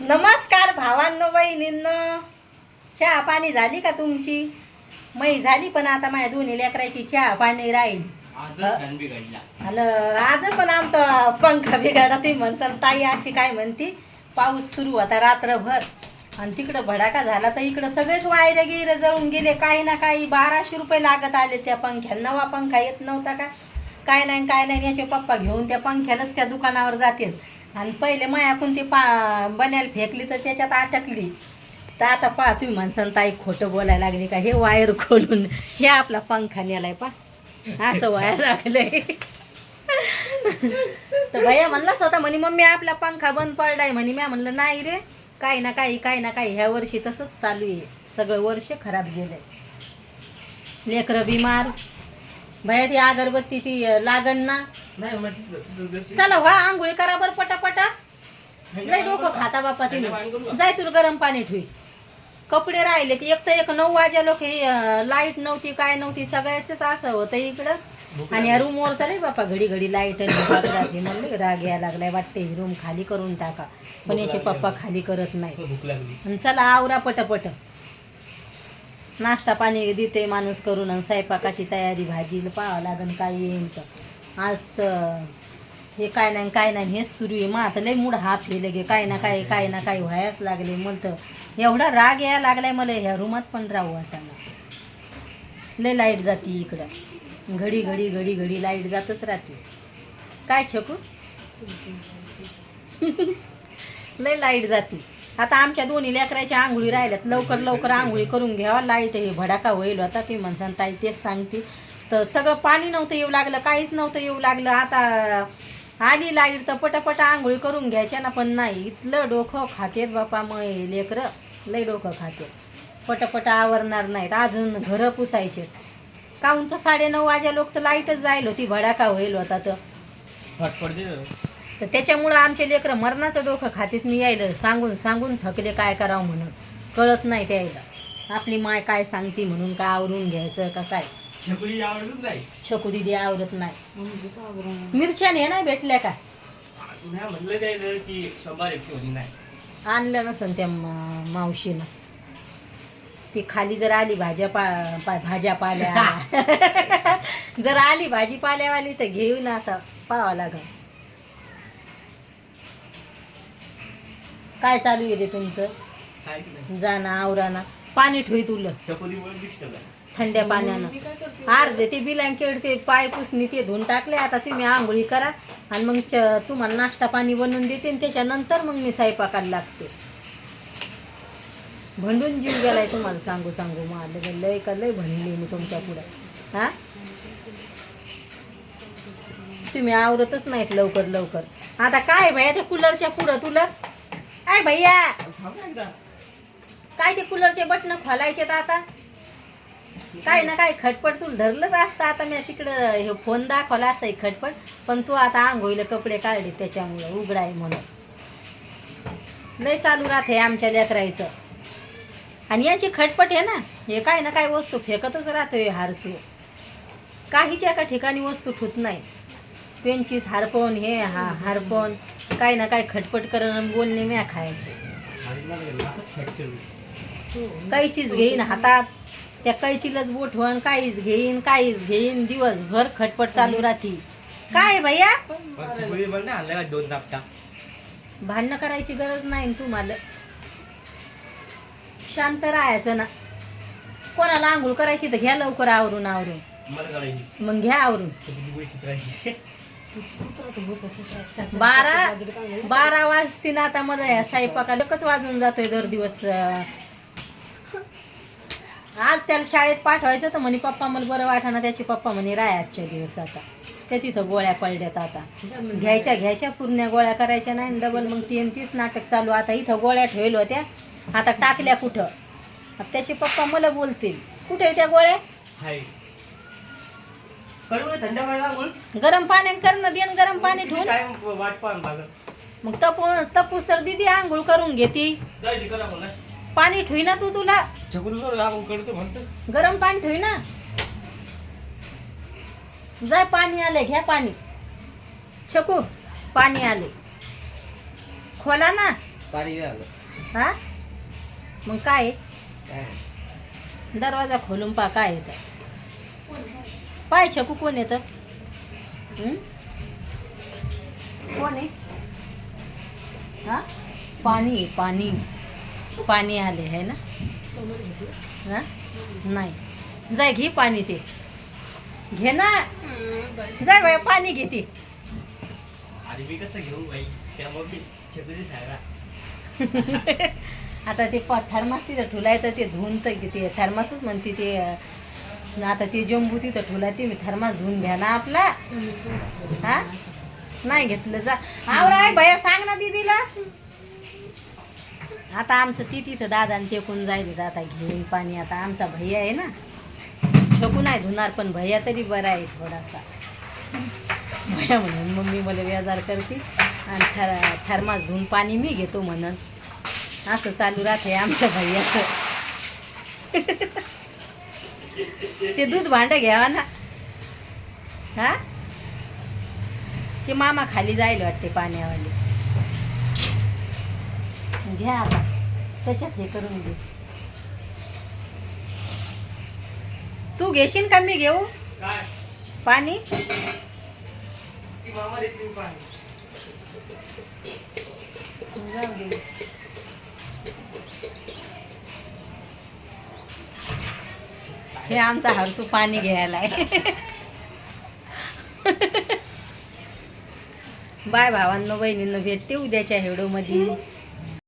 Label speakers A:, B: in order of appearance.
A: नमस्कार भावांनो बहिणींनो चहा पाणी झाली का तुमची? मै झाली पण आता माझ्या दोन्ही लेकराची चहा पाणी राहील.
B: बिघडला.
A: आणि आज पण आमचा पंखा बिघाडा ती म्हणसान ताई अशी काय म्हणती? पाऊस सुरू होता रात्रभर. आणि तिकडं भडाका झाला तर इकडं सगळेच वायरे गिरे जळून गेले. काही ना काही बाराशे रुपये लागत आले त्या पंख्याला. नवा पंखा येत नव्हता का? काय नाही काय नाही. याचे पप्पा घेऊन त्या पंख्यालाच त्या दुकानावर जातील. आणि पहिले मायाकून ती पा बन्याला फेकली तर त्याच्यात अटकली तर आता पहा तुम्ही म्हणसान ताई खोटं बोलायला लागली का? हे वायर खोलून हे आपला पंखा नेलाय पा असं वायर लागलंय. तर भैया म्हणलाच होता म्हणे मम्मी आपला पंखा बंद पडलाय. म्हणे मी म्हणलं नाही रे काही ना काही काही ना काही ह्या वर्षी तसंच चालू आहे. सगळं वर्ष खराब गेलंय. लेकरं बिमार. भैया ती अगरबत्ती ती लागण ना
B: नाही
A: चला वा आंघोळी करा बरं पटापटा. लय डोकं खाता बापा तिने जाय तुला गरम पाणी ठेवी. कपडे राहिले ती एक तर एक नऊ वाजा लोक लाइट नव्हती काय नव्हती सगळ्याच असं होतं इकडं. आणि या रूमवर तर नाही बापा घडी घडी लाइट राहते म्हणले राग यायला लागलाय वाटते रूम खाली करून टाका. पण याचे पप्पा खाली करत नाही. आणि चला आवरा पटपट. नाश्ता पाणी देते माणूस करून आणि स्वयंपाकाची तयारी भाजी पाहावं लागन काय येईल तर. आज तर हे काय नाही काय नाही हेच सुरू आहे. मग आता लय मूड हाफ हे लगे काय ना काय काय ना काय व्हायच लागले. मला तर एवढा राग यायला लागलाय मला ह्या रूमात पण राहू वाटायला लय लाइट जाते इकडं. घडी घडी घडी घडी लाइट जातच राहते. काय छकू? लय लाइट जाते. आता आमच्या दोन्ही लेकराच्या आंघोळी राहिल्यात. लवकर लवकर आंघोळी करून घ्यावा. लाइट हे भडाका होईल आता ते म्हणतात. ताई तेच सांगते. तर सगळं पाणी नव्हतं येऊ लागलं काहीच नव्हतं येऊ लागलं. आता आली लाइट तर पटापट आंघोळी करून घ्यायच्या ना पण नाही. इथलं डोकं खातेत बापा मग लेकरं. लय डोकं खाते पटापट आवरणार नाहीत. अजून घरं पुसायचे. काहून तर साडेनऊ वाजा लोक तर लाईटच जाईल होती भडाका होईल होता तर. तर त्याच्यामुळं आमचे लेकरं मरणाचं डोकं खातीत. मी यायला सांगून सांगून थकले काय करावं म्हणून. कळत नाही त्याला आपली माय काय सांगते म्हणून काय आवरून घ्यायचं का काय?
B: छकुली आवडतच नाही.
A: छकू दिदी आवरत नाही. मिरच्या ने नाही भेटल्या का?
B: नाही म्हणलं जायचं की शंभर एकशे होती नाही.
A: आणलं नसन त्या मा- मावशीनं. ती खाली जर आली भाज्या पा पा- भाज्या पाल्या जर आली भाजीपाल्यावाली तर घेऊ ना आता पाहावं लागल. काय चालू आहे रे तुमचं?
B: काय की नाही
A: जाना आवराना पाणी ठेवी तुला थंड्या पाण्यानं. अर्धे ते बिलँकेट ते पाय पुसणी ते धुवून टाकले. आता तुम्ही आंघोळी करा आणि मग च तुम्हाला नाश्ता पाणी बनवून देते आणि त्याच्यानंतर मग मी स्वयंपाकाला लागते. भंडून जीव गेलाय तुम्हाला सांगू सांगू. मला लय का लय भंडली मी तुमच्या पुढं. हा? तुम्ही आवरतच नाहीत लवकर लवकर. आता काय भैया ते कूलरच्या पुढं तुला? काय भैया. काय ते कूलरचे बटन खोलायचे तर आता? काय ना काय खटपट तुला धरलंच असतं. आता मी तिकडं हे फोन दाखवला असता एक खटपट पण तू आता आंघोळीला कपडे काढले त्याच्यामुळं उघडाय म्हणून. लय चालू राहते आमच्या लेकरायचं आणि याची खटपट आहे ना हे काय ना काय वस्तू फेकतच राहतोय हारसू. काहीच्या एका ठिकाणी वस्तू ठुत नाही. पेनचीस हारपण हे हा हारपण काय ना काय खटपट करणं बोलणे म्या खायचे.
B: होईल.
A: कैचीच घेईन हातात. त्या कैचीलाच बोठवण काहीच घेईन काहीच घेईन दिवसभर खटपट चालू राहते. काय भैया?
B: आणलं का दोन चापटा
A: भांडणं करायची गरज नाही ना तुम्हाला. शांत राहायचं ना. कोणाला आंघोळ करायची तर घ्या लवकर आवरून आवरून.
B: मला करायची.
A: मग घ्या आवरून. बारा बारा वाजते ना आता मला या स्वयंपाकाला वाजून जातोय दर दिवस अं. आज त्याला शाळेत पाठवायचं तर म्हणे पप्पा मला बरं वाटाना त्याचे पप्पा म्हणे राय आजच्या दिवस आता. त्या तिथं गोळ्या पडल्यात आता. घ्यायच्या घ्यायच्या पूर्ण गोळ्या करायच्या नाही डबल मग तीन तीस नाटक चालू. आता इथं गोळ्या ठेवल्या होत्या. आता टाकल्या कुठं? आता त्याचे पप्पा मला बोलतील. कुठे त्या गोळ्या? गरम पाण्याने करणं देन गरम पाणी ठेवून. मग तपू तपूस तर दिदी आंघोळ करून घेती. पाणी ठेवी ना तू तुला.
B: करतो म्हणतो.
A: गरम पाणी ठेवी ना. जाय पाणी आले घ्या पाणी. छकू पाणी आले खोला ना.
B: पाणी नाही आलं
A: हा? मग काय? दरवाजा खोलून पा काय येतं. पाय छकू कोण येतं? हं? कोण आहे? हा? पाणी आहे, पाणी. पाणी आले आहे ना? हा? नाही. जाय घे पाणी ते. घे ना. जाय बाय पाणी घे ते.
B: अरे मी कसं घेऊ बाई? त्यामुळे मी छत्री खायला
A: आता ते थर्मास तिथं ठुलाय तर ते धुवून तर ते. थर्मासच म्हणते ते आता ते जंबू तिथं ठुलाय ते मी थर्मास धुवून घ्या ना आपला. हा? नाही घेतलं जा. आवराय भैया सांग ना दीदीला. आता आमचं ती तिथं दादाने टेकून जाईल आता घेईन पाणी. आता आमचा भैया आहे ना शकून नाही धुणार पण भैया तरी बरा आहे थोडासा. भैया म्हणून मम्मी मला व्याजार करते आणि थर थर्मास धुवून पाणी मी घेतो म्हणून. असं चालू राहते आमच्या भैयाचं. ते दूध भांड घ्यावा ना. हा? ते मामा खाली जायला वाटते पाण्यावाले. घ्या आता. त्याच्यात हे करून घे. तू घेशील का मी घेऊ? पाणी. हे आमचा हरसू पाणी घ्यायला आहे. बाय भावांनो बहिणींनो भेटते उद्याच्या हेडोमध्ये.